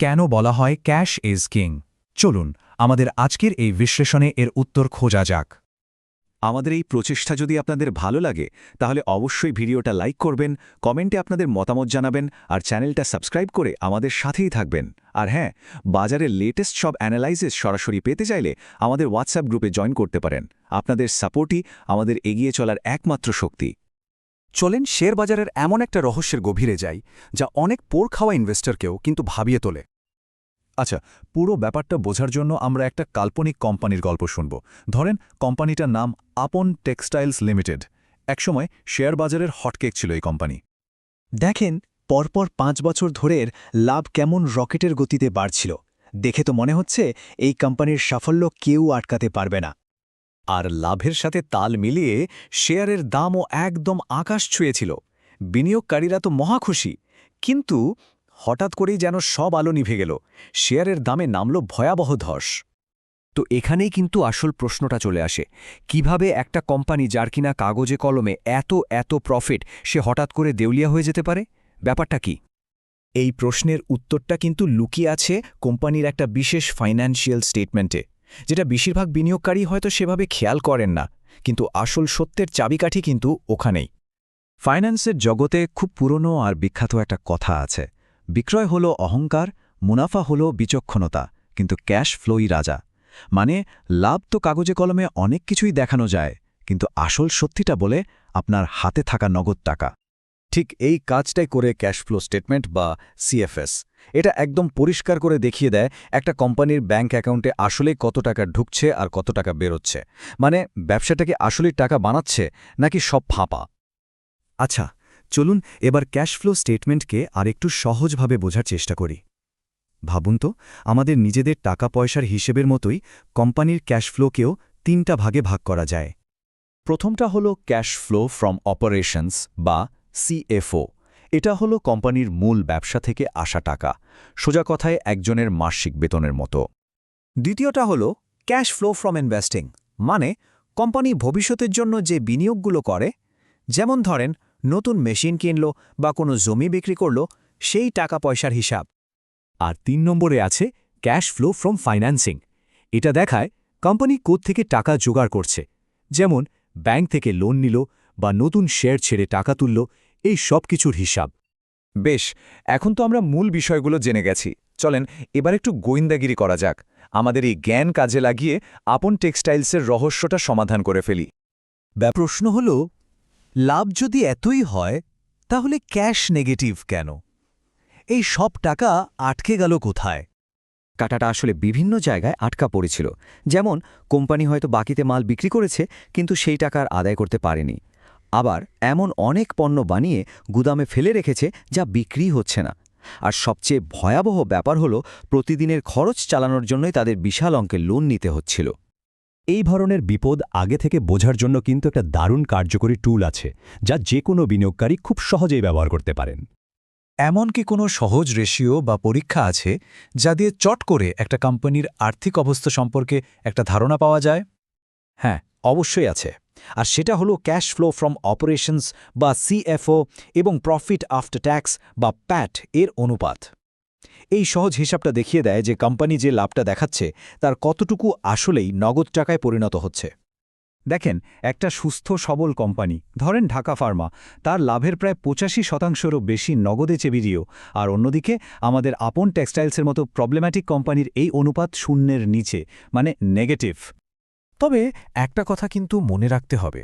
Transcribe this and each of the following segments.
কেন বলা হয় ক্যাশ ইজ কিং? চলুন, আমাদের আজকের এই বিশ্লেষণে এর উত্তর খোঁজা যাক। আমাদের এই প্রচেষ্টা যদি আপনাদের ভালো লাগে, তাহলে অবশ্যই ভিডিওটা লাইক করবেন, কমেন্টে আপনাদের মতামত জানাবেন, আর চ্যানেলটা সাবস্ক্রাইব করে আমাদের সাথেই থাকবেন। আর হ্যাঁ বাজারের লেটেস্ট সব অ্যানালাইসিস সরাসরি পেতে চাইলে আমাদের হোয়াটসঅ্যাপ গ্রুপে জয়েন করতে পারেন। আপনাদের সাপোর্টই আমাদের এগিয়ে চলার একমাত্র শক্তি। চলেন শেয়ার বাজারের এমন একটা রহস্যের গভীরে যাই, যা অনেক পোর খাওয়া ইনভেস্টরকেও কিন্তু ভাবিয়ে তোলে। আচ্ছা পুরো ব্যাপারটা বোঝার জন্য আমরা একটা কাল্পনিক কোম্পানির গল্প শুনব। ধরেন, কোম্পানিটার নাম আপন টেক্সটাইলস লিমিটেড। একসময় শেয়ার বাজারের হটকেক ছিল এই কোম্পানি। দেখেন, পরপর পাঁচ বছর ধরের লাভ কেমন রকেটের গতিতে বাড়ছিল। দেখে তো মনে হচ্ছে, এই কোম্পানির সাফল্য কেউ আটকাতে পারবে না। আর লাভের সাথে তাল মিলিয়ে শেয়ারের দামও একদম আকাশ ছুঁয়েছিল। বিনিয়োগকারীরা তো মহাখুশি কিন্তু হঠাৎ করেই যেন সব আলো নিভে গেল। শেয়ারের দামে নামল ভয়াবহ ধস। তো এখানেই কিন্তু আসল প্রশ্নটা চলে আসে। কীভাবে একটা কোম্পানি যার কিনা কাগজে কলমে এত এত প্রফিট সে হঠাৎ করে দেউলিয়া হয়ে যেতে পারে? ব্যাপারটা কি? এই প্রশ্নের উত্তরটা কিন্তু লুকিয়ে আছে কোম্পানির একটা বিশেষ ফাইন্যান্সিয়াল স্টেটমেন্টে যেটা বেশিরভাগ বিনিয়োগকারী হয়তো সেভাবে খেয়াল করেন না, কিন্তু আসল সত্যের চাবিকাঠি কিন্তু ওখানেই। ফাইন্যান্সের জগতে খুব পুরনো আর বিখ্যাত একটা কথা আছে, বিক্রয় হল অহংকার, মুনাফা হল বিচক্ষণতা, কিন্তু ক্যাশ ফ্লোই রাজা। মানে লাভ তো কাগজে কলমে অনেক কিছুই দেখানো যায়, কিন্তু আসল সত্যিটা বলে আপনার হাতে থাকা নগদ টাকা। ঠিক এই কাজটাই করে ক্যাশ ফ্লো স্টেটমেন্ট বা সিএফএস এটা একদম পরিষ্কার করে দেখিয়ে দেয় একটা কোম্পানির ব্যাংক অ্যাকাউন্টে আসলে কত টাকা ঢুকছে আর কত টাকা বেরোচ্ছে। মানে ব্যবসাটাকে আসলেই টাকা বানাচ্ছে, নাকি সব ফাঁপা? আচ্ছা চলুন এবার ক্যাশ ফ্লো স্টেটমেন্টকে আর একটু সহজভাবে বোঝার চেষ্টা করি। ভাবুন তো, আমাদের নিজেদের টাকা পয়সার হিসেবের মতোই কোম্পানির ক্যাশ ফ্লোকেও তিনটা ভাগে ভাগ করা যায়। প্রথমটা হলো ক্যাশ ফ্লো ফ্রম অপারেশনস বা সিএফও এটা হলো কোম্পানির মূল ব্যবসা থেকে আসা টাকা, সোজা কথায় একজনের মাসিক বেতনের মতো। দ্বিতীয়টা হল, ক্যাশ ফ্লো ফ্রম ইনভেস্টিং মানে কোম্পানি ভবিষ্যতের জন্য যে বিনিয়োগগুলো করে, যেমন ধরেন, নতুন মেশিন কিনল বা কোনো জমি বিক্রি করল, সেই টাকা পয়সার হিসাব। আর তিন নম্বরে আছে, ক্যাশ ফ্লো ফ্রম ফাইন্যান্সিং, এটা দেখায় কোম্পানি থেকে টাকা জোগাড় করছে, যেমন ব্যাংক থেকে লোন নিল বা নতুন শেয়ার ছেড়ে টাকা তুলল এই সব কিছুর হিসাব। বেশ, এখন তো আমরা মূল বিষয়গুলো জেনে গেছি। চলেন, এবার একটু গোয়েন্দাগিরি করা যাক। আমাদের এই জ্ঞান কাজে লাগিয়ে আপন টেক্সটাইলসের রহস্যটা সমাধান করে ফেলি। প্রশ্ন হল, লাভ যদি এতই হয়, তাহলে ক্যাশ নেগেটিভ কেন? এই সব টাকা আটকে গেল কোথায়? কাটাটা আসলে বিভিন্ন জায়গায় আটকা পড়েছিল। যেমন, কোম্পানি হয়তো বাকিতে মাল বিক্রি করেছে, কিন্তু সেই টাকা আর আদায় করতে পারেনি। আবার এমন অনেক পণ্য বানিয়ে গুদামে ফেলে রেখেছে যা বিক্রি হচ্ছে না। আর সবচেয়ে ভয়াবহ ব্যাপার হলো, প্রতিদিনের খরচ চালানোর জন্যই তাদের বিশাল অঙ্কের লোন নিতে হচ্ছিল। এই ধরনের বিপদ আগে থেকে বোঝার জন্য কিন্তু একটা দারুণ কার্যকরী টুল আছে, যা যে কোনো বিনিয়োগকারী খুব সহজেই ব্যবহার করতে পারেন। এমন কি কোনো সহজ রেশিও বা পরীক্ষা আছে, যা দিয়ে চট করে একটা কোম্পানির আর্থিক অবস্থা সম্পর্কে একটা ধারণা পাওয়া যায়? হ্যাঁ অবশ্যই আছে। আর সেটা হলো ক্যাশ ফ্লো ফ্রম অপারেশনস বা সিএফও এবং প্রফিট আফটার ট্যাক্স বা প্যাট এর অনুপাত। এই সহজ হিসাবটা দেখিয়ে দেয় যে কোম্পানি যে লাভটা দেখাচ্ছে, তার কতটুকু আসলেই নগদ টাকায় পরিণত হচ্ছে। দেখেন, একটা সুস্থ, সবল কোম্পানি, ধরেন ঢাকা ফার্মা, তার লাভের প্রায় পঁচাশি শতাংশেরও বেশি নগদে চেবিরিও আর অন্যদিকে আমাদের আপন টেক্সটাইলসের মতো প্রবলেম্যাটিক কোম্পানির এই অনুপাত শূন্যের নিচে মানে নেগেটিভ তবে একটা কথা কিন্তু মনে রাখতে হবে।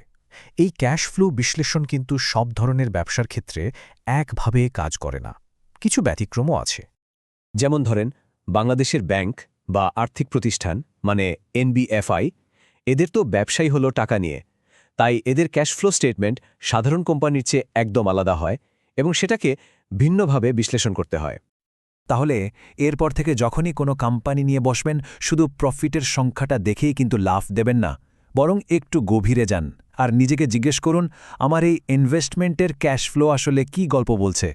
এই ক্যাশ ফ্লো বিশ্লেষণ কিন্তু সব ধরনের ব্যবসার ক্ষেত্রে একভাবে কাজ করে না। কিছু ব্যতিক্রমও আছে। যেমন ধরেন, বাংলাদেশের ব্যাংক বা আর্থিক প্রতিষ্ঠান মানে এনবিএফআই এদের তো ব্যবসায়ী হলো টাকা নিয়ে। তাই এদের ক্যাশ ফ্লো স্টেটমেন্ট সাধারণ কোম্পানির চেয়ে একদম আলাদা হয় এবং সেটাকে ভিন্নভাবে বিশ্লেষণ করতে হয়। তাহলে এরপর থেকে যখনই কোনো কোম্পানি নিয়ে বসবেন, শুধু প্রফিটের সংখ্যাটা দেখেই কিন্তু লাভ দেবেন না, বরং একটু গভীরে যান। আর নিজেকে জিজ্ঞেস করুন, আমার এই ইনভেস্টমেন্টের ক্যাশ ফ্লো আসলে কি গল্প বলছে?